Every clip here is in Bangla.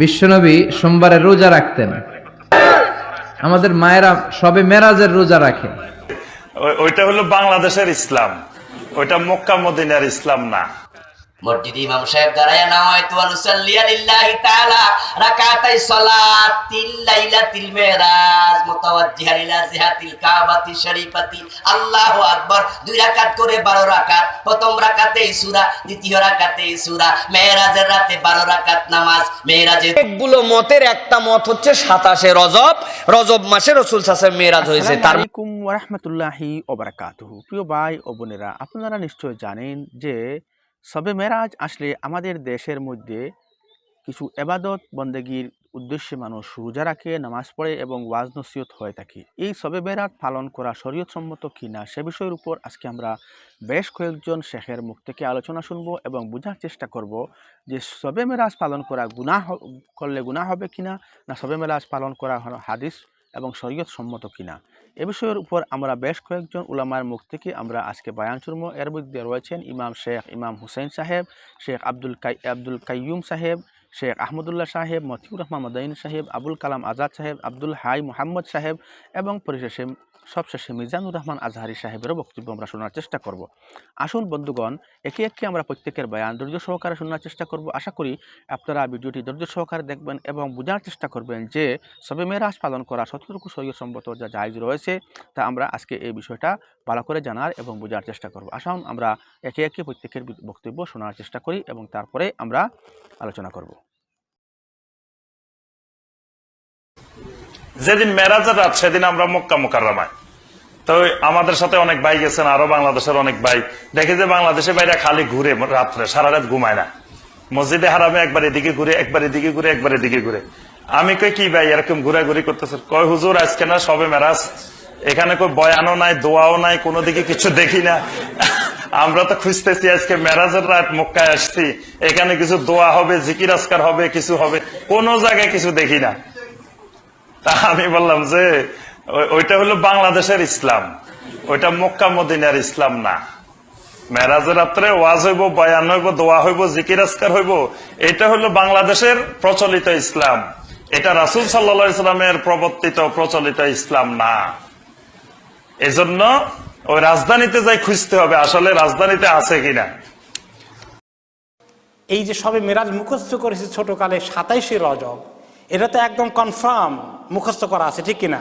বিশ্বনবী সোমবারে রোজা রাখতেন। আমাদের মায়েরা সবে মেরাজের রোজা রাখে। ওইটা হলো বাংলাদেশের ইসলাম। ওইটা মক্কা মদিনার ইসলাম না। মসজিদ ইমাম সাহেব দাঁড়ায় নাওয়াইতু আন উসাল্লিয়া লিল্লাহি তাআলা রাকাতাই সালাতিল লাইলাতিল মিরাজ মুতাওয়াজ্জিহান ইলা জিহাতিল কাবাতি শরীফাতি আল্লাহু আকবার। দুই রাকাত করে 12 রাকাত প্রথম রাকাতেই সূরা দ্বিতীয় রাকাতেই সূরা মেরাজের রাতে 12 রাকাত নামাজ মেরাজের অনেকগুলো মতের একটা মত হচ্ছে সাতাশে রজব রজব মাসে রসুল সাসে মেরাজ হয়েছে। তার আলাইকুম ওরহমতুল্লাহি ওবরাকাতুহু প্রিয় ভাই ও বোনেরা আপনারা নিশ্চয় জানেন যে সবে মেরাজ আসলে আমাদের দেশের মধ্যে কিছু এবাদত, বন্দেগীর উদ্দেশ্যে মানুষ রোজা রাখে, নামাজ পড়ে এবং ওয়াজ নসিহত হয়ে থাকে। এই সবে মেরাজ পালন করা শরীয়তসম্মত কিনা সে বিষয়ের উপর আজকে আমরা বেশ কয়েকজন শেখের মুখ থেকে আলোচনা শুনব এবং বোঝার চেষ্টা করব যে সবে মেরাজ পালন করা হ- করলে গুনাহ হবে কিনা না সবে মেরাজ পালন করা হাদিস। এবং শরীয়ত সম্মত কিনা। এ বিষয়ের উপর আমরা বেশ কয়েকজন উলামার মুখ থেকে আমরা আজকে বায়ান শুনব। এর মধ্যে রয়েছেন ইমাম শেখ ইমাম হুসেন সাহেব, শেখ আব্দুল কাই, আব্দুল কাইয়ুম সাহেব, শেখ আহমদুল্লাহ সাহেব, মতিউর রহমান মদাইন সাহেব, আবুল কালাম আজাদ সাহেব, আব্দুল হাই মোহাম্মদ সাহেব এবং পরিশেষে সবশেষে মিজানুর রহমান আজহারি সাহেবেরও বক্তব্য আমরা শোনার চেষ্টা করব। আসুন বন্ধুগণ, একে একে আমরা প্রত্যেকের বয়ান ধৈর্য সহকারে শোনার চেষ্টা করব। আশা করি আপনারা ভিডিওটি ধৈর্য সহকারে দেখবেন এবং বোঝার চেষ্টা করবেন যে সবে মেরাজ পালন করা সতর্ক শরীর সম্মত যা জায়জ রয়েছে, তা আমরা আজকে এই বিষয়টা ভালো করে জানার এবং বোঝার চেষ্টা করব। আসুন আমরা একে একে প্রত্যেকের বক্তব্য শোনার চেষ্টা করি এবং তারপরে আমরা আলোচনা করব। যেদিন মেরাজের রাত, সেদিন আমরা মক্কা মোকাররমায়। তো আমাদের সাথে অনেক ভাই গেছেন, আরও বাংলাদেশের অনেক ভাই। দেখে যে বাংলাদেশের বাইরে খালি ঘুরে রাত্রে, সারা রাত ঘুমায় না। মসজিদে হারামে একবার এদিকে ঘুরে, একবার এদিকে ঘুরে, একবার এদিকে ঘুরে। আমি কই, কি ভাই, এরকম ঘুরাঘুরি করতেছে কয়, হুজুর, আজকে না সবে মেরাজ। এখানে কই বয়ানও নাই, দোয়াও নাই, কোনো দিকে কিছু দেখি না। আমরা তো খুঁজতেছি আজকে মেরাজের রাত, মক্কায় আসছি। এখানে কিছু দোয়া হবে, জিকির আজকার হবে, কিছু হবে। কোনো জায়গায় কিছু দেখি না। তা আমি বললাম যে ওইটা হলো বাংলাদেশের ইসলাম। ওইটা মক্কা মদিনার ইসলাম না। মেরাজের রাত্রে ওয়াজ হইব, বয়ান হইব, দোয়া হইব, জিকির আসকার হইব এটা হলো বাংলাদেশের প্রচলিত ইসলাম। এটা রাসুল সাল্লা ইসলামের প্রবর্তিত প্রচলিত ইসলাম না। এজন্য ওই রাজধানীতে যাই খুঁজতে হবে, আসলে রাজধানীতে আছে কিনা। এই যে সবে মেরাজ মুখস্থ করেছে ছোটকালে সাতাইশে রজব, এটা তো একদম কনফার্ম মুখস্থ করা আছে, ঠিক কিনা?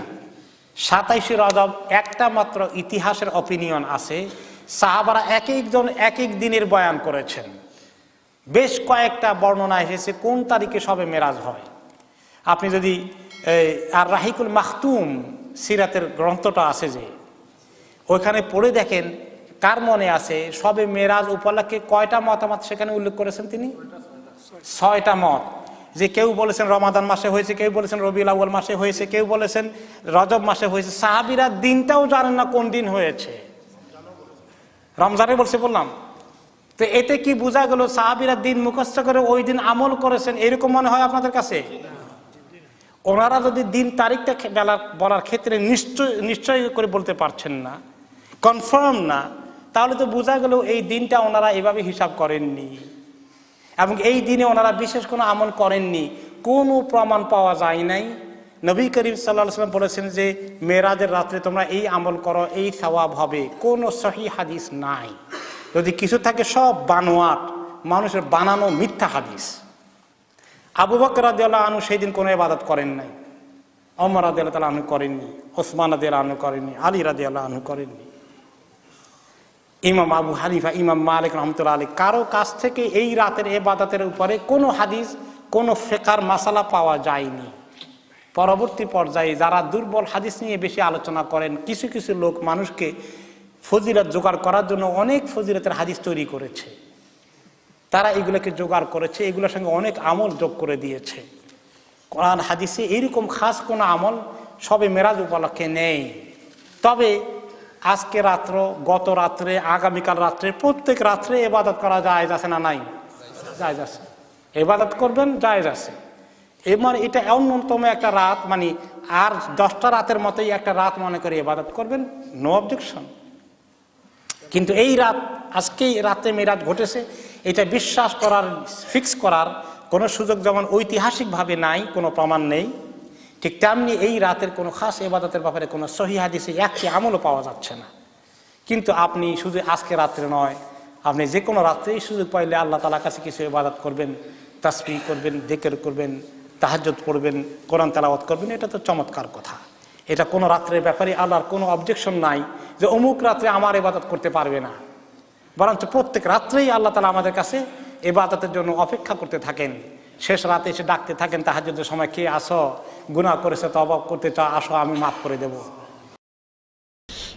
সাতাইশে রজব একটা মাত্র ইতিহাসের অপিনিয়ন আছে। সাহাবারা এক একজন এক এক দিনের বয়ান করেছেন। বেশ কয়েকটা বর্ণনা এসেছে, কোন তারিখে সবে মেরাজ হয়। আপনি যদি আর রাহিকুল মাহতুম সিরাতের গ্রন্থটা আছে যে, ওইখানে পড়ে দেখেন, কার মনে আছে সবে মেরাজ উপলক্ষে কয়টা মতামত সেখানে উল্লেখ করেছেন তিনি? ছয়টা মত। যে কেউ বলেছেন রমাদান মাসে হয়েছে, কেউ বলেছেন রবিউল আউ্য়াল মাসে হয়েছে, কেউ বলেছেন রজব মাসে হয়েছে, সাহাবিরা দিনটাও জানেন না কোন দিন হয়েছে। রমজানে বলছে, বললাম, তো এতে কি বোঝা গেল সাহাবিরা দিন মুখস্থ করে ওই দিন আমল করেছেন? এরকম মনে হয় আপনাদের কাছে? ওনারা যদি দিন তারিখটা বেলা- বলার ক্ষেত্রে নিশ্চয় নিশ্চয় করে বলতে পারছেন না কনফার্ম না, তাহলে তো বোঝা গেল এই দিনটা ওনারা এভাবে হিসাব করেননি। এবং এই দিনে ওনারা বিশেষ কোনো আমল করেননি। কোনো প্রমাণ পাওয়া যায় নাই। নবী করিম সাল্লাহ সাল্লাম বলেছেন যে মেয়েরাজের রাত্রে তোমরা এই আমল করো, এই সওয়াব হবে। কোনো সহি হাদিস নাই। যদি কিছু থাকে, সব বানোয়াট, মানুষের বানানো মিথ্যা হাদিস। আবু বকর রাদিয়াল্লাহু আনু সেই দিন কোনো ইবাদত করেন নাই। অমর রাদিয়াল্লাহু তালা আনু করেননি। ওসমান রাদিয়াল্লাহু আনহু করেননি। আলী রাদিয়াল্লাহু আনু করেননি। ইমাম আবু হানিফা, ইমাম মালিক রহমতুল্লাহ আলী কারও কাছ থেকে এই রাতের এবাদতের উপরে কোনো হাদিস, কোনো ফেকার মাসালা পাওয়া যায়নি। পরবর্তী পর্যায়ে যারা দুর্বল হাদিস নিয়ে বেশি আলোচনা করেন, কিছু কিছু লোক মানুষকে ফজিলত জোগাড় করার জন্য অনেক ফজিলতের হাদিস তৈরি করেছে। তারা এগুলোকে জোগাড় করেছে, এগুলোর সঙ্গে অনেক আমল যোগ করে দিয়েছে। কোরআন, হাদিসে এইরকম খাস কোনো আমল সবে মেরাজ উপলক্ষে নেই। তবে আজকে রাত্র, গত রাত্রে, আগামীকাল রাত্রে, প্রত্যেক রাত্রে এবাদত করা যায় আছে না নাই? যায় আছে। এবাদত করবেন যায় আছে। এবার এটা অন্যতম একটা রাত মানে আর দশটা রাতের মতোই একটা রাত মনে করে এবাদত করবেন নো অবজেকশন কিন্তু এই রাত, আজকেই রাতে মেরাজ ঘটেছে, এটা বিশ্বাস করার ফিক্স করার কোনো সুযোগ যেমন ঐতিহাসিকভাবে নাই, কোনো প্রমাণ নেই। ঠিক তেমনি এই রাতের কোনো খাস এবাদতের ব্যাপারে কোনো সহি হাদিসে একটি আমলও পাওয়া যাচ্ছে না। কিন্তু আপনি শুধু আজকে রাত্রে নয়, আপনি যে কোনো রাত্রেই সুযোগ পাইলে আল্লাহ তালার কাছে কিছু ইবাদত করবেন তাসবি করবেন দেকের করবেন তাহাজ্জত পড়বেন, কোরআন তালাওয়াত করবেন, এটা তো চমৎকার কথা। এটা কোনো রাত্রের ব্যাপারে আল্লাহর কোনো অবজেকশন নাই যে অমুক রাত্রে আমার ইবাদত করতে পারবে না। বরঞ্চ প্রত্যেক রাত্রেই আল্লাহ তালা আমাদের কাছে এবাদতের জন্য অপেক্ষা করতে থাকেন। শেষ রাতে এসে ডাকতে থাকেন তাহার যদি সময়, কে আসো গুণা করেছে তো তবাব করতে চাও, আসো, আমি মাফ করে দেবো।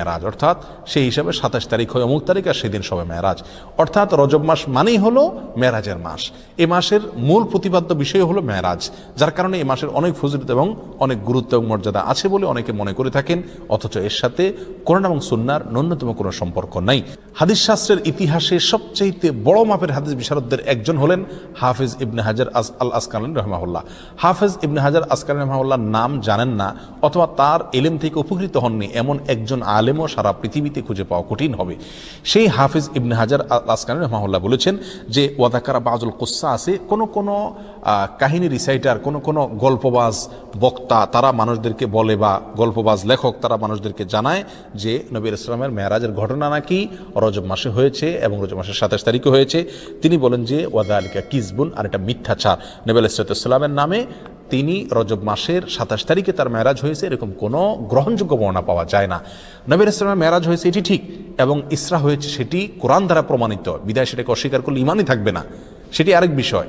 মেরাজ অর্থাৎ সেই হিসাবে সাতাশ তারিখ হয় অমুক তারিখ আর সেদিন সবে মেরাজ অর্থাৎ রজব মাস মানেই হলো মেরাজের মাস। এ মাসের মূল প্রতিপাদ্য বিষয় হলো মেরাজ যার কারণে এই মাসের অনেক ফজিলত এবং অনেক গুরুত্ব এবং মর্যাদা আছে বলে অনেকে মনে করে থাকেন, অথচ এর সাথে কোরআন এবং সুন্নার ন্যূনতম কোনো সম্পর্ক নাই। হাদিস শাস্ত্রের ইতিহাসে সবচাইতে বড় মাপের হাদিস বিশারদদের একজন হলেন হাফিজ ইবনে হাজার আস আল আসকান রহমাহুল্লাহ। হাফিজ ইবনে হাজার আসকান রহমাহুল্লাহ নাম জানেন না, অথবা তার এলেম থেকে উপকৃত হননি এমন একজন আলেমও সারা পৃথিবীতে খুঁজে পাওয়া কঠিন হবে। সেই হাফিজ ইবনে হাজার আসকান রহমাহুল্লাহ বলেছেন যে, ওয়াদাকারা বাজুল কোসা আছে, কোনো কোনো কাহিনী রিসাইটার কোনো কোনো গল্পবাজ বক্তা, তারা মানুষদেরকে বলে বা গল্পবাজ লেখক, তারা মানুষদেরকে জানায় যে নবীর ইসলামের মেয়ারাজের ঘটনা নাকি রজব মাসে হয়েছে এবং রজব মাসের সাতাশ তারিখে হয়েছে। তিনি বলেন যে ওয়াদা আলিকা কিসবুন, আর এটা মিথ্যাচার। নবী ইসলামের নামে তিনি রজব মাসের সাতাশ তারিখে তার মেয়ারাজ হয়েছে, এরকম কোনো গ্রহণযোগ্য বর্ণনা পাওয়া যায় না। নবীর ইসলামের মেয়ারাজ হয়েছে এটি ঠিক, এবং ইসরা হয়েছে সেটি কোরআন দ্বারা প্রমাণিত। বিদায় সেটাকে অস্বীকার করলে ইমানই থাকবে না। সেটি আরেক বিষয়।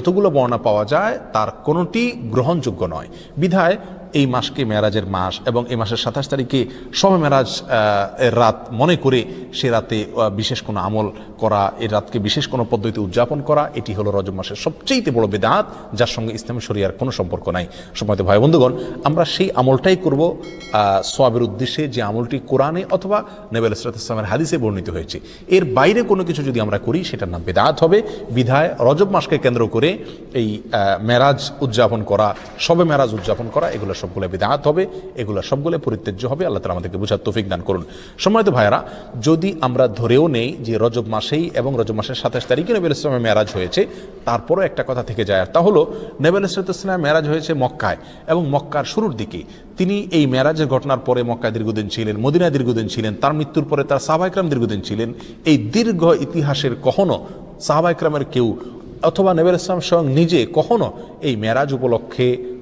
যতগুলো বর্ণনা পাওয়া যায় তার কোনোটি গ্রহণযোগ্য নয়। বিধায় এই মাসকে মেরাজের মাস এবং এই মাসের সাতাশ তারিখে সবে মেরাজ এর রাত মনে করে সে রাতে বিশেষ কোনো আমল করা, এই রাতকে বিশেষ কোনো পদ্ধতি উদযাপন করা, এটি হলো রজব মাসের সবচেয়ে বড় বেদাত, যার সঙ্গে ইসলামী শরিয়ার কোনো সম্পর্ক নাই। সময়তে ভাই বন্ধুগণ, আমরা সেই আমলটাই করব সোয়াবের উদ্দেশ্যে যে আমলটি কোরআনে অথবা নেবেল ইসরাত ইসলামের হাদিসে বর্ণিত হয়েছে। এর বাইরে কোনো কিছু যদি আমরা করি, সেটার নাম বেদাত হবে। বিধায় রজব মাসকে কেন্দ্র করে এই মেরাজ উদযাপন করা, সবে মেরাজ উদযাপন করা, এগুলো সবগুলো বিদাত হবে, এগুলো সবগুলো পরিত্যাজ্য হবে। আল্লাহ তালা আমাদেরকে বোঝার তৌফিক দান করুন। সম্মানিত ভাইয়েরা, যদি আমরা ধরেও নেই যে রজব মাসেই এবং রজব মাসের সাতাশ তারিখে নবীল ইসলামের মেরাজ হয়েছে, তারপরও একটা কথা থেকে যায় আর তা হলো নেবেল ইসলাম মেরাজ হয়েছে মক্কায় এবং মক্কার শুরুর দিকে। তিনি এই মেরাজের ঘটনার পরে মক্কায় দীর্ঘদিন ছিলেন, মদিনায় দীর্ঘদিন ছিলেন, তার মৃত্যুর পরে তার সাহবাইকরাম দীর্ঘদিন ছিলেন। এই দীর্ঘ ইতিহাসের কখনো সাহবাইকরামের কেউ অথবা নেবেল ইসলাম স্বয়ং নিজে কখনো এই মেরাজ উপলক্ষে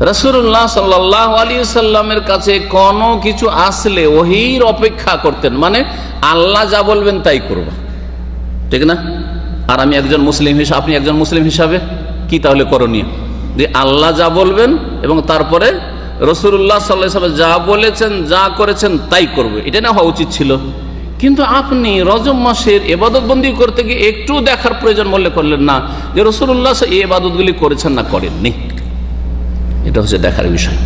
রসুল্লাহ সাল্লাহ আলী সাল্লামের কাছে কোনো কিছু আসলে ওহির অপেক্ষা করতেন। মানে আল্লাহ যা বলবেন তাই করব। ঠিক না? আর আমি একজন মুসলিম হিসাবে আপনি একজন মুসলিম হিসাবে? কি তাহলে করণীয়? যে আল্লাহ যা বলবেন এবং তারপরে রসুল্লাহ সাল্লাহ সাল্লাম যা বলেছেন, যা করেছেন, তাই করবে। এটা না হওয়া উচিত ছিল। কিন্তু আপনি রজব মাসের এবাদতবন্দি করতে গিয়ে একটু দেখার প্রয়োজন মনে করলেন না যে রসুল্লাহ এই এবাদতগুলি করেছেন না করেননি। এটা হচ্ছে দেখার বিষয়।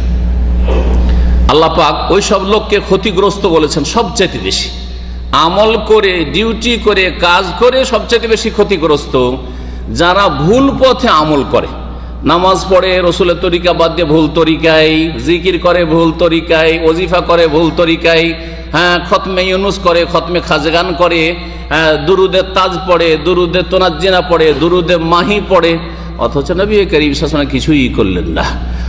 আল্লাহ পাক ওই সব লোককে ক্ষতিগ্রস্ত বলেছেন, সবচাইতে বেশি। আমল করে, ডিউটি করে, কাজ করে সবচাইতে বেশি ক্ষতিগ্রস্ত যারা ভুল পথে আমল করে। নামাজ পড়ে, রসুলের তরিকা বাদ দিয়ে ভুল তরিকায়, জিকির করে ভুল তরিকায়, ওজিফা করে ভুল তরিকায় হ্যাঁ খতমে ইউনুস করে, খতমে খাজগান করে হ্যাঁ দুরুদের তাজ পড়ে দুরুদের তোনাজ্জিনা পড়ে দুরুদের মাহি পড়ে, অথচ নবী করিম কিছুই করলেন না।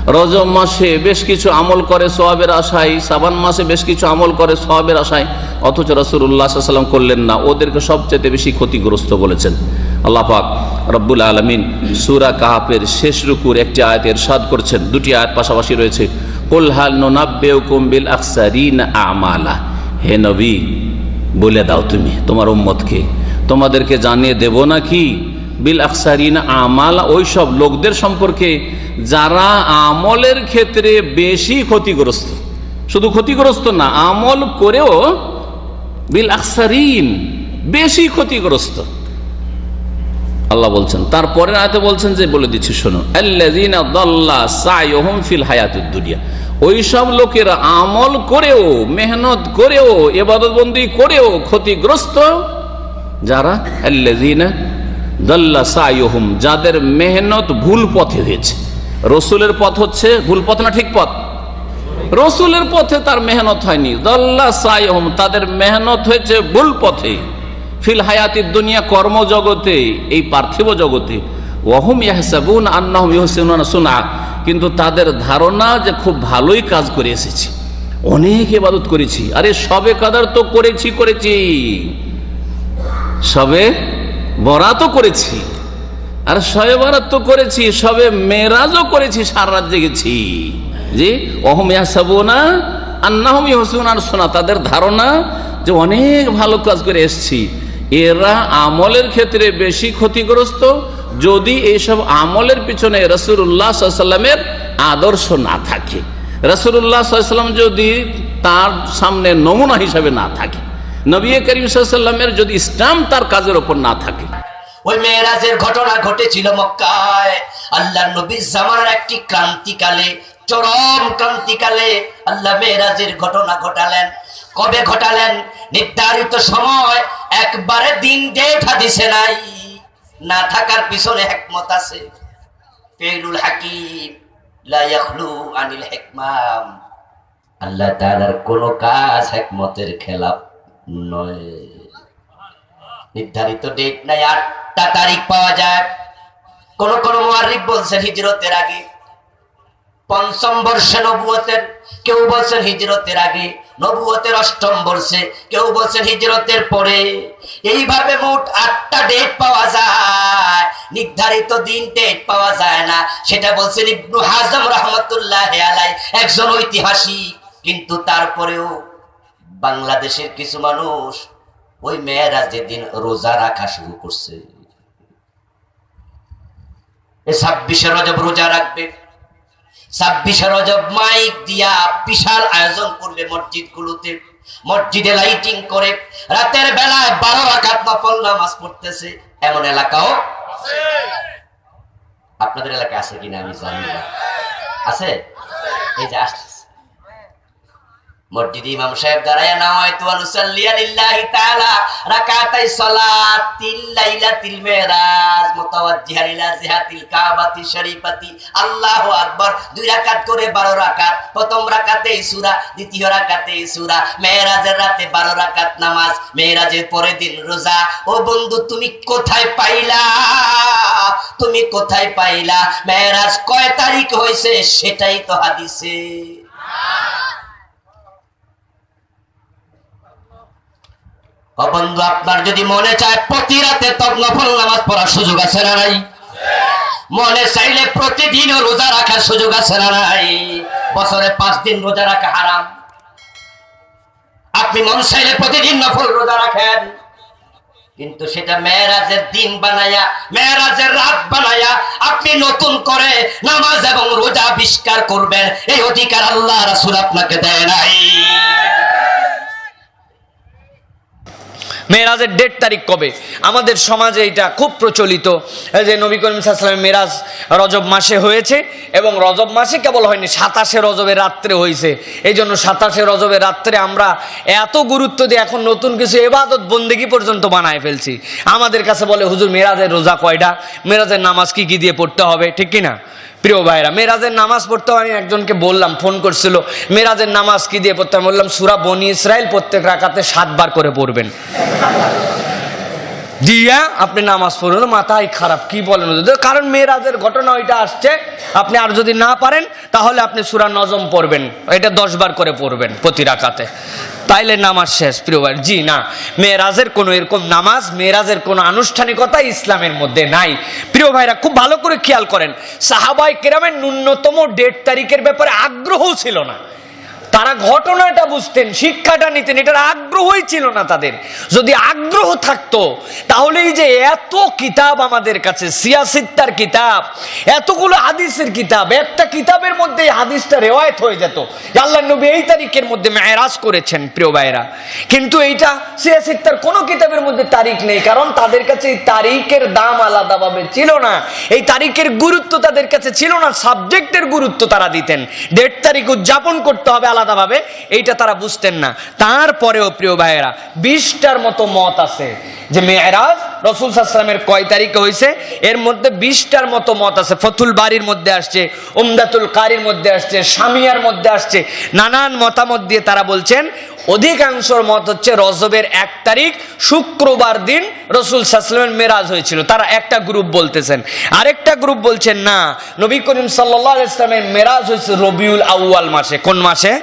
রজব মাসে বেশ কিছু আমল করে সোয়াবের আশায়, সাবান মাসে বেশ কিছু আমল করে সোয়াবের আশায়, অথচ রসুল্লাহ সাল্লাম করলেন না, ওদেরকে সবচেয়ে বেশি ক্ষতিগ্রস্ত বলেছেন। আল্লাহ পাক রব্বুল আলমিন সুরা কাহাপের শেষ রুকুর একটি আয়াত এরশাদ করছেন, দুটি আয়াত পাশাপাশি রয়েছে, কুল হাল নোনাব্বেউ আকসারিন আমালা। হে নবী, বলে দাও তুমি, তোমার উম্মতকে, তোমাদেরকে জানিয়ে দেব না কি? বিল আকসারিন আমাল ওই সব লোকদের সম্পর্কে যারা আমলের ক্ষেত্রে বেশি ক্ষতিগ্রস্ত, শুধু ক্ষতিগ্রস্ত না, আমল করেও বিল আকসারিন বেশি ক্ষতিগ্রস্ত। আল্লাহ বলছেন তারপরে আয়তে বলছেন যে, বলে দিচ্ছি, শোনো ফিল হায়াতুদ দুনিয়া। ওই সব লোকেরা আমল করেও, মেহনত করেও, ইবাদতবন্দি করেও ক্ষতিগ্রস্ত যারা? সাইয়ুহুম যাদের মেহনত ভুল পথে হয়েছে। রসুলের পথ হচ্ছে ভুল পথ না ঠিক পথ? রসুলের পথে তার মেহনত হয়নি। তাদের মেহনত হয়েছে ভুল পথে। ফিল হায়াতির দুনিয়া কর্মজগতে, এই পার্থিব জগতে। ওহম ইয়াহসাবুন কিন্তু তাদের ধারণা যে খুব ভালোই কাজ করে এসেছি। অনেক ইবাদত করেছি। আরে সবে কাদার তো করেছি করেছি। সবে বরাতও করেছি। আর বরাত তো করেছি সবে মেরাজও করেছি, সারা রাত জেগেছি। জি? অহমিয়া সাবুনা আন্নাহমি হসুন আর সোনা তাদের ধারণা যে অনেক ভালো কাজ করে এসছি। এরা আমলের ক্ষেত্রে বেশি ক্ষতিগ্রস্ত, যদি এইসব আমলের পিছনে রসুল্লাহ সাল্লামের আদর্শ না থাকে। রসুল্লাহ সাল্লাম যদি তার সামনে নমুনা হিসাবে না থাকে, নবী করিম সাল্লামের যদি স্টাম্প তার কাজের ওপর না থাকে ওই মেয়েরাজের ঘটনা ঘটেছিল মক্কায়। আল্লাহ নবীর জামানার একটি ক্রান্তিকালে, চরম ক্রান্তিকালে আল্লাহ মেয়েরাজের ঘটনা ঘটালেন। কবে ঘটালেন? নির্ধারিত সময়, একবারে দিন ডেট হাদিসে নাই। না থাকার পিছনে একমত আছে। পেরুল হাকিম আনিল হিকমাম। আল্লাহ তাআলার কোন কাজ একমতের খেলাফ নয়। নির্ধারিত ডেট নাই, আটটা তারিখ পাওয়া যায়। কোন কোন মুয়ারিক বলছেন হিজরতের আগে। পঞ্চম বর্ষে নবুয়তের, কেউ বলছেন হিজরতের আগে। নবুয়তের অষ্টম বর্ষে, কেউ বলছেন হিজরতের পরে। এইভাবে মোট আটটা ডেট পাওয়া যায়। নির্ধারিত দিন ডেট পাওয়া যায় না। সেটা বলছেন ইবনু হাজম রহমতুল্লাহ আলাই একজন ঐতিহাসিক। কিন্তু তারপরেও বাংলাদেশের কিছু মানুষ ওই মেয়েরা যেদিন রোজা রাখা শুরু করছে ছাব্বিশে রজব রোজা রাখবে। ছাব্বিশে রজব মাইক দিয়া বিশাল আয়োজন করবে মসজিদ গুলোতে মসজিদে লাইটিং করে, রাতের বেলায় বারো আঘাত নফল নামাজ পড়তেছে। এমন এলাকাও আপনাদের এলাকায় আছে কিনা আমি জানি না। আছে? এই যে আসতেছে মসজিদ ইমাম সাহেব দাঁড়ায় নাওয়াইতু আন উসাল্লিয়া লিল্লাহি তাআলা রাকাতাই সালাতিল লাইলাতিল মিরাজ মুতাওয়াজ্জিহান ইলা জিহাতিল কাবাতি শরীফাতি। আল্লাহু আকবার। দুই রাকাত করে 12 রাকাত। প্রথম রাকাতে সূরা, দ্বিতীয় রাকাতে সূরা। মেরাজের রাতে 12 রাকাত নামাজ মেরাজের পরের দিন রোজা। ও বন্ধু, তুমি কোথায় পাইলা? তুমি কোথায় পাইলা? মেরাজ কয় তারিখ হইছে সেটাই তো হাদিসে। ও বন্ধু, আপনার যদি মনে চায় প্রতি রাতে তব নফল নামাজ পড়ার সুযোগ আছে না নাই? মনে চাইলে প্রতিদিনও রোজা রাখার সুযোগ আছে না নাই? বছরে পাঁচ দিন রোজা রাখা হারাম। আপনি মন চাইলে প্রতিদিন নফল রোজা রাখেন। কিন্তু সেটা মেয়েরাজের দিন বানায়া, মেয়েরাজের রাত বানায়া আপনি নতুন করে নামাজ এবং রোজা আবিষ্কার করবেন। এই অধিকার আল্লাহ রাসূল আপনাকে দেয় নাই। মেয়েরাজের ডেট তারিখ কবে? আমাদের সমাজে এটা খুব প্রচলিত যে নবী করিম সাল্লামের মেরাজ রজব মাসে হয়েছে এবং রজব মাসে কেবল হয়নি, সাতাশে রজবের রাত্রে হয়েছে। এই জন্য সাতাশে রজবের রাত্রে আমরা এত গুরুত্ব দিয়ে এখন নতুন কিছু এবাদত বন্দেগি পর্যন্ত বানায় ফেলছি। আমাদের কাছে বলে, হুজুর মেরাজের রোজা কয়টা? মেরাজের নামাজ কি কি দিয়ে পড়তে হবে? ঠিক কিনা? প্রিয় ভাইরা মেরাজের নামাজ পড়তে আমি একজনকে বললাম, ফোন করছিল মেরাজের নামাজ কি দিয়ে পড়তে হবে বললাম, সুরা বনি ইসরায়েল প্রত্যেক রাখাতে সাতবার করে পড়বেন। দিয়া আপনি নামাজ পড়ুন, মাথায় খারাপ, কি বলেন কারণ মেয়েরাজের ঘটনা ওইটা আসছে, আপনি আর যদি না পারেন, তাহলে আপনি সুরা নজম পড়বেন, এটা দশ বার করে পড়বেন প্রতি রাকাতে। তাইলে নামাজ শেষ, প্রিয় ভাই। জি, না। মেয়েরাজের কোনো এরকম নামাজ, মেয়েরাজের কোনো আনুষ্ঠানিকতা ইসলামের মধ্যে নাই। প্রিয় ভাইরা, খুব ভালো করে খেয়াল করেন। সাহাবাই কেরামের ন্যূনতম ডেট তারিখের ব্যাপারে আগ্রহ ছিল না। তারা ঘটনাটা বুঝতেন, শিক্ষাটা নিতেন, এটার আগ্রহই ছিল না তাদের। যদি আগ্রহ থাকতো, তাহলে এই যে এত কিতাব আমাদের কাছে, সিয়াসিত্তার কিতাব, এতগুলো হাদিসের কিতাব, একটা কিতাবের মধ্যে হাদিসটা রেওয়ায়ত হয়ে যেত। আল্লাহ নবী এই তারিখের মধ্যে মেয়েরাজ করেছেন, প্রিয় ভাইরা কিন্তু এইটা সিয়াসিত্তার কোনো কিতাবের মধ্যে তারিখ নেই, কারণ তাদের কাছে এই তারিখের দাম আলাদাভাবে ছিল না। এই তারিখের গুরুত্ব তাদের কাছে ছিল না, সাবজেক্টের গুরুত্ব তারা দিতেন। ডেট তারিখ উদযাপন করতে হবে আলাদাভাবে, এইটা তারা বুঝতেন না। তারপরেও প্রিয় ভাইয়েরা, বিশটার মতো মত আছে। যে মেয়েরাজ, রসুল সাল্লামের কয় তারিখে হয়েছে এর মধ্যে বিশটার মতো মত আছে। ফতুল বাড়ির মধ্যে আসছে, উমদাতুল কারির মধ্যে আসছে সামিয়ার মধ্যে আসছে। নানান মতামত দিয়ে তারা বলছেন, অধিকাংশর মত হচ্ছে রজবের এক তারিখ, শুক্রবার দিন রসুল সাল্লামের মেরাজ হয়েছিল। তারা একটা গ্রুপ বলতেছেন। আরেকটা গ্রুপ বলছেন, না, নবী করিম সাল্লাহ ইসলামের মেরাজ হয়েছে রবিউল আউয়াল মাসে। কোন মাসে?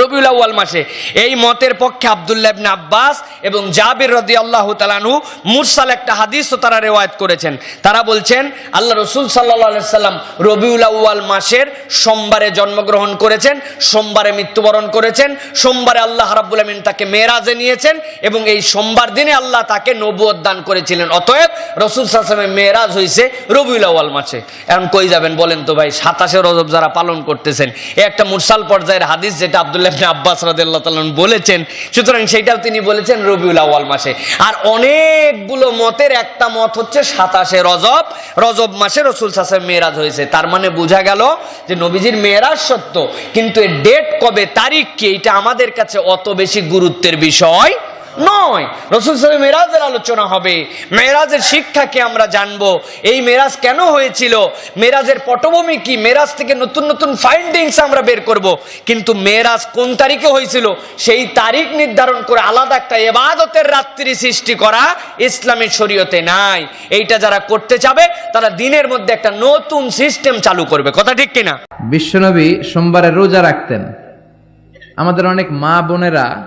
রবিউল মাসে। এই মতের পক্ষে আব্দুল্লাহ ইবনে আব্বাস এবং জাবির রাদিয়াল্লাহু তাআলাহু মুরসাল একটা হাদিস হাদিসও তারা রিওয়ায়াত করেছেন। তারা বলছেন, আল্লাহ রাসূল আলাইহি সাল্লাম রবিউল আউয়াল মাসের সোমবারে জন্মগ্রহণ করেছেন, সোমবারে মৃত্যুবরণ করেছেন, সোমবারে আল্লাহ রাব্বুল আমিন তাকে মেরাজে নিয়েছেন এবং এই সোমবার দিনে আল্লাহ তাকে নবুয়ত দান করেছিলেন। অতএব রসুল সাল্লামের মেরাজ হয়েছে রবিউল আউয়াল মাসে। এখন কই যাবেন বলেন তো ভাই? সাতাশে রজব যারা পালন করতেছেন এ একটা মুরসাল পর্যায়ের হাদিস যেটা আব্দুল্লাহ আব্বাস রাদিয়াল্লাহু তাআলা বলেছেন, সুতরাং সেটাও তিনি বলেছেন রবিউল আওয়াল মাসে। আর অনেকগুলো মতের একটা মত হচ্ছে সাতাশে রজব রজব মাসে রসুল সাসের মেয়েরাজ হয়েছে। তার মানে বোঝা গেল যে নবীজির মেয়েরাজ সত্য, কিন্তু এর ডেট কবে, তারিখ কি এটা আমাদের কাছে অত বেশি গুরুত্বের বিষয় নয়। রসুল সাহেব মেরাজের আলোচনা হবে। মেরাজের শিক্ষাকে আমরা জানব। এই মেরাজ কেন হয়েছিল? মেরাজের পটভূমি কি? মেরাজ থেকে নতুন নতুন ফাইন্ডিংস আমরা বের করব। কিন্তু মেরাজ কোন তারিখে হয়েছিল? সেই তারিখ নির্ধারণ করে আলাদা একটা এবাদতের রাত্রি সৃষ্টি করা ইসলামের শরীয়তে নাই। এইটা যারা করতে চাবে তারা দিনের মধ্যে একটা নতুন সিস্টেম চালু করবে। কথা ঠিক কিনা? বিশ্বনবী সোমবারে রোজা রাখতেন। আমাদের অনেক মা বোনেরা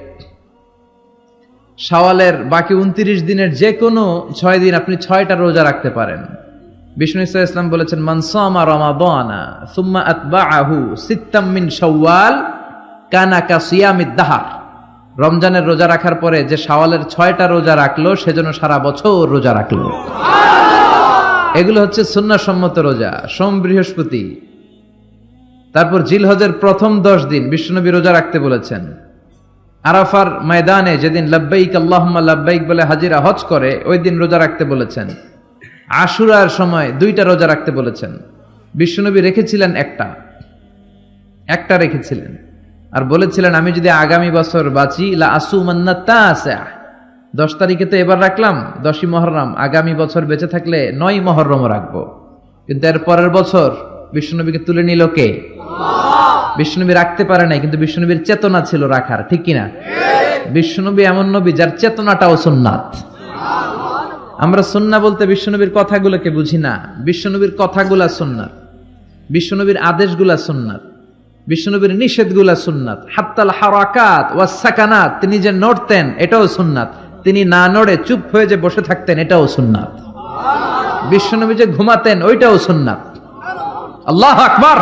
শাওয়ালের বাকি উনত্রিশ দিনের যে কোনো ছয় দিন আপনি ছয়টা রোজা রাখতে পারেন। বিষ্ণু ইসা ইসলাম বলেছেন মানসামা রমাদানা সুম্মা আতবা আহু মিন শাওয়াল কানা কা সিয়ামিদ দাহার। রমজানের রোজা রাখার পরে যে শাওয়ালের ছয়টা রোজা রাখল সেজন্য সারা বছর রোজা রাখল। এগুলো হচ্ছে সুন্নাসম্মত রোজা সোম বৃহস্পতি। তারপর জিলহজের প্রথম দশ দিন বিষ্ণুনবী রোজা রাখতে বলেছেন আরাফার ময়দানে যেদিন লাব্বাইক আল্লাহুম্মা লাব্বাইক বলে হাজিরা হজ করে, ওই দিন রোজা রাখতে বলেছেন। আশুরার সময় দুইটা রোজা রাখতে বলেছেন। বিশ্বনবী রেখেছিলেন একটা। একটা রেখেছিলেন। আর বলেছিলেন, আমি যদি আগামী বছর বাঁচি, লা আসু দশ তারিখে তো এবার রাখলাম, দশই মহরম। আগামী বছর বেঁচে থাকলে নয় মহরম রাখব। কিন্তু এর পরের বছর বিশ্বনবীকে তুলে নিল কে? বিশ্বনবী রাখতে পারে নাই, কিন্তু বিশ্বনবীর চেতনা ছিল রাখার, ঠিক কিনা? বিশ্বনবী এমন নবী যার চেতনাটাও সুন্নাত। আমরা সুন্না বলতে বিশ্বনবীর কথাগুলোকে বুঝি না। বিশ্বনবীর কথাগুলা সুন্নাত। বিশ্বনবীর আদেশগুলা সুন্নাত। বিশ্বনবীর নিষেধগুলা সুন্নাত। হাত্তাল হারাকাত ওয়া সাকানাত, তিনি যে নড়তেন, এটাও সুন্নাত। তিনি না নড়ে চুপ হয়ে যে বসে থাকতেন, এটাও সুন্নাত। বিশ্বনবী যে ঘুমাতেন, ওইটাও সুন্নাত। আল্লাহ আকবার!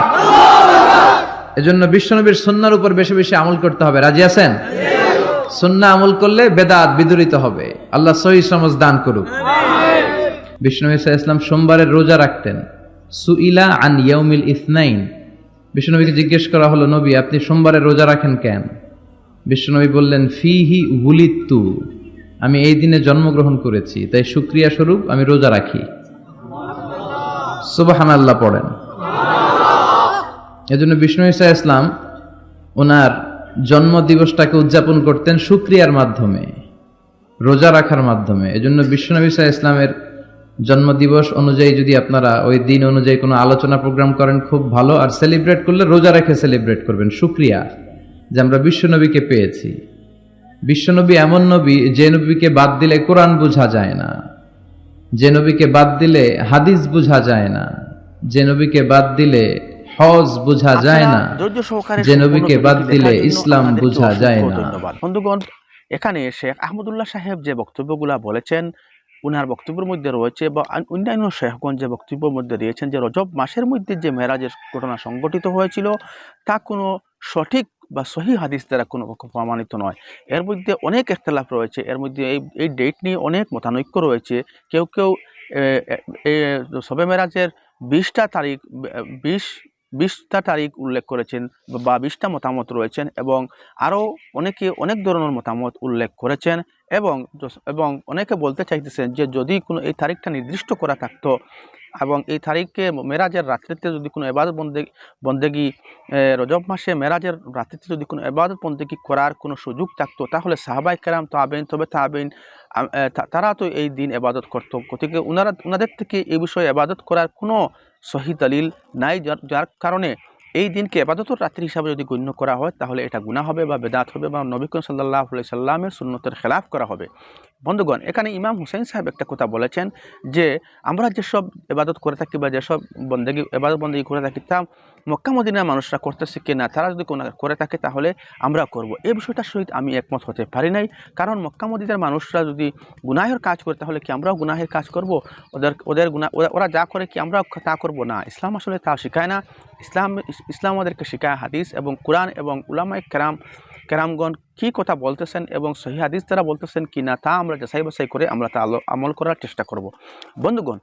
এজন্য বিশ্বনবীর সুন্নার উপর বেশি বেশি আমল করতে হবে। রাজি আছেন? সুন্না আমল করলে বেদাত বিদরিত হবে। আল্লাহ সহি সমাজ দান করুক। বিষ্ণু ইসলাম সোমবারের রোজা রাখতেন। সুইলা আন ইয়াউমিল ইসনাইন। বিষ্ণুনবীকে জিজ্ঞেস করা হলো নবী আপনি সোমবারের রোজা রাখেন কেন? বিষ্ণুনবী বললেন ফিহি উলিত্তু আমি এই দিনে জন্মগ্রহণ করেছি তাই শুক্রিয়া স্বরূপ আমি রোজা রাখি। সুবাহান আল্লাহ পড়েন। এজন্য বিষ্ণু ইসা ইসলাম ওনার জন্ম দিবসটাকে উদযাপন করতেন শুক্রিয়ার মাধ্যমে, রোজা রাখার মাধ্যমে। এজন্য বিশ্বনবী ইসা ইসলামের জন্মদিবস অনুযায়ী যদি আপনারা ওই দিন অনুযায়ী কোনো আলোচনা প্রোগ্রাম করেন, খুব ভালো। আর সেলিব্রেট করলে রোজা রেখে সেলিব্রেট করবেন, শুক্রিয়া যে আমরা বিশ্বনবীকে পেয়েছি। বিশ্বনবী এমন নবী, যে নবীকে বাদ দিলে কোরআন বোঝা যায় না, যে নবীকে বাদ দিলে হাদিস বোঝা যায় না, যে নবীকে বাদ দিলে হজ বোঝা যায় না। যে নবীকে বাদ দিলে ইসলাম বোঝা যায় না। বন্ধুগণ এখানে শেখ আহমদুল্লাহ সাহেব যে বক্তব্যগুলা বলেছেন উনার বক্তব্যের মধ্যে রয়েছে বা অন্যান্য শেখগণ যে বক্তব্যের মধ্যে দিয়েছেন যে রজব মাসের মধ্যে যে মেরাজের ঘটনা সংগঠিত হয়েছিল তা কোনো সঠিক বা সহি হাদিস দ্বারা কোনো পক্ষে প্রমাণিত নয়। এর মধ্যে অনেক একতলাফ রয়েছে। এর মধ্যে এই এই ডেট নিয়ে অনেক মতানৈক্য রয়েছে। কেউ কেউ শবে মেরাজের বিশটা তারিখ বিশ বিশটা তারিখ উল্লেখ করেছেন বা বিশটা মতামত রয়েছেন এবং আরও অনেকে অনেক ধরনের মতামত উল্লেখ করেছেন এবং এবং অনেকে বলতে চাইতেছেন যে যদি কোনো এই তারিখটা নির্দিষ্ট করা থাকতো এবং এই তারিখে মেরাজের রাত্রিতে যদি কোনো এবাদত বন্দে, বন্দেগি রজব মাসে মেরাজের রাত্রিতে যদি কোনো এবাদত বন্দেগি করার কোনো সুযোগ থাকতো, তাহলে সাহাবাই কেরাম তো আবেন তবে তা- তারা তো এই দিন এবাদত করতো। গতিকে ওনারা ওনাদের থেকে এই বিষয়ে এবাদত করার কোনো সহি দলিল নাই যার কারণে এই দিনকে আপাতত রাত্রি হিসাবে যদি গণ্য করা হয়, তাহলে এটা গুণা হবে বা বেদাত হবে বা নবীকরম সাল্লাহ সাল্লামের সুন্নতের খেলাফ করা হবে। বন্ধুগণ, এখানে ইমাম হুসেন সাহেব একটা কথা বলেছেন যে, আমরা যেসব এবাদত করে থাকি বা যেসব বন্দেগী, এবাদত বন্দেগী করে থাকি, তা মক্কা মদিনার মানুষরা করতেছে কি না, তারা যদি কোনো করে থাকে তাহলে আমরা করব। এই বিষয়টার সহিত আমি একমত হতে পারি নাই। কারণ মক্কা মদিনার মানুষরা যদি গুনাহের কাজ করে তাহলে কি আমরাও গুনাহের কাজ করব? ওদের ওদের গুনা, ওরা- যা করে কি আমরাও তা করব? না, ইসলাম আসলে তা শেখায় না। ইসলাম ইসলাম আমাদেরকে শেখায় হাদিস এবং কোরআন এবং উলামায় কেরাম, কেরামগণ কি কথা বলতেছেন এবং সহি হাদিস তারা বলতেছেন কি না, তা আমরা যাচাই বাছাই করে আমরা তা আমল করার চেষ্টা করব। বন্ধুগণ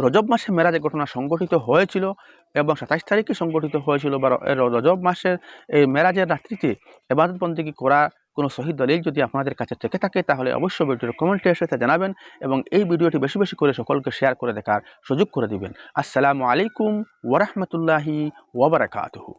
রজব মাসে মেরাজের ঘটনা সংগঠিত হয়েছিল। এবং সাতাইশ তারিখে সংগঠিত হয়েছিল বা রজব মাসের এই মেরাজের রাত্রিতে এবাদত বন্দিকে করা কোনো সহি দলিল যদি আপনাদের কাছে থেকে থাকে, তাহলে অবশ্যই ভিডিওর কমেন্টে এসে তা জানাবেন এবং এই ভিডিওটি বেশি বেশি করে সকলকে শেয়ার করে দেখার সুযোগ করে দিবেন। আসসালামু আলাইকুম ওরহমতুল্লাহি ওবরাকাতহু